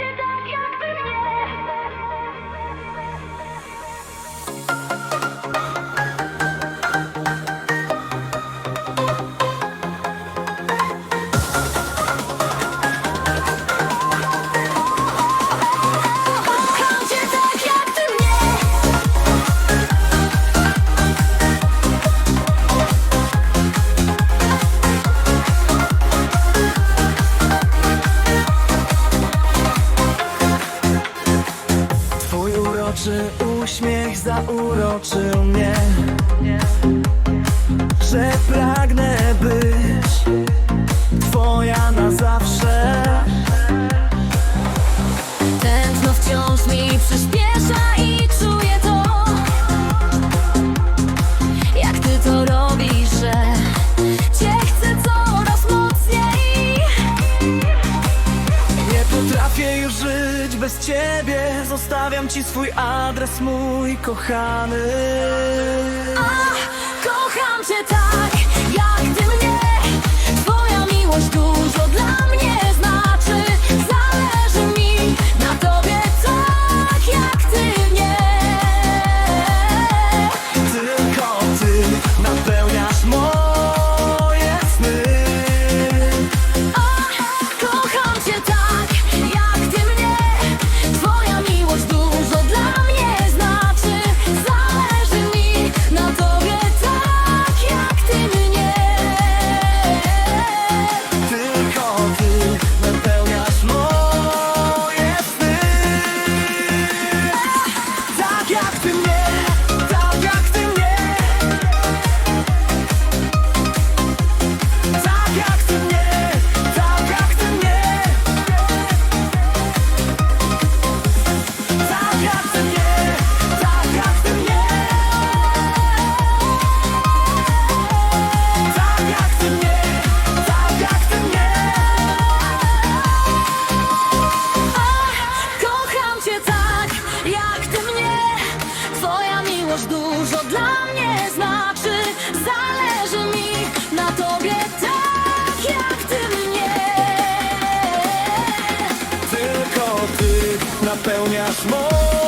you oczy uśmiech zauroczył mnie? Że pragnę być Twoja na zawsze? Tętno wciąż mi przyśpiewa mogę już żyć bez ciebie. Zostawiam ci swój adres, mój kochany. napełniasz moc.